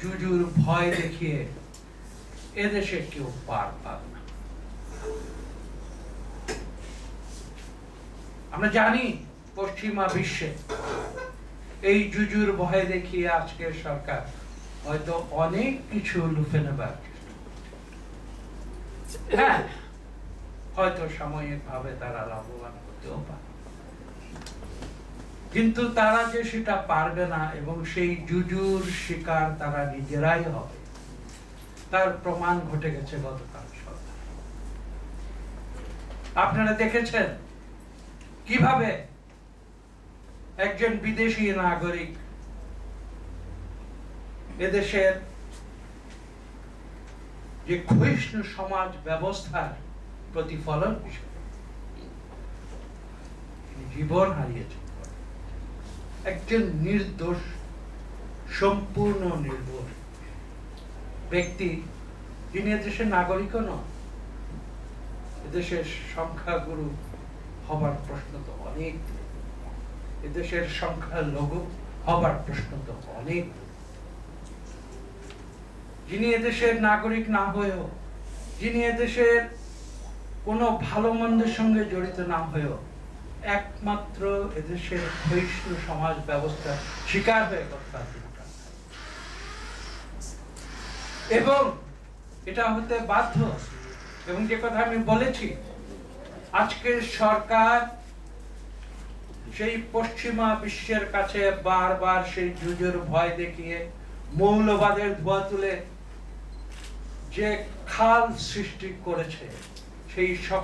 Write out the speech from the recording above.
জুজুর ভয় দেখিয়ে এদেশে কেউ পার পাবে না। আমরা জানি পশ্চিমা বিশ্বে এই জুজুর ভয় দেখিয়ে আজকের সরকার হয়তো অনেক কিছু লুফে নেবার হ্যাঁ হয়তো সাময়িক ভাবে তারা লাভবান হতেও পারে। কিন্তু তারা যে সেটা পারবে না এবং সেই জুজুর শিকার তারা নিজেরাই হবে, তার প্রমাণ ঘটে গেছে গতকাল আপনারা দেখেছেন কীভাবে একজন বিদেশি নাগরিক এদেশের যে ক্ষয়িষ্ণু সমাজ ব্যবস্থার প্রতিফলন হিসেবে জীবন হারিয়েছেন। একজন নির্দোষ, সম্পূর্ণ নির্দোষ ব্যক্তি। যিনি এদেশের নাগরিকও নন, এদেশের সংখ্যাগুরু হবার প্রশ্ন তো অনেক এদেশের সংখ্যা লঘু হবার প্রশ্ন তো অনেক যিনি এদেশের নাগরিক না হয়েও, যিনি এদেশের কোনো ভালো মন্দের সঙ্গে জড়িত না হয়েও একমাত্র এদেশের ক্ষয়িষ্ণু সমাজ ব্যবস্থা শিকার হয়ে হারান। এবং এটা হতে বাধ্য, এবং যে কথা আমি বলেছি, আজকের সরকার সেই পশ্চিমা বিশ্বের কাছে বারবার সেই যুজের ভয় দেখিয়ে মৌলবাদের ধোয়া তুলে যে খাল সৃষ্টি করেছে, সেই সব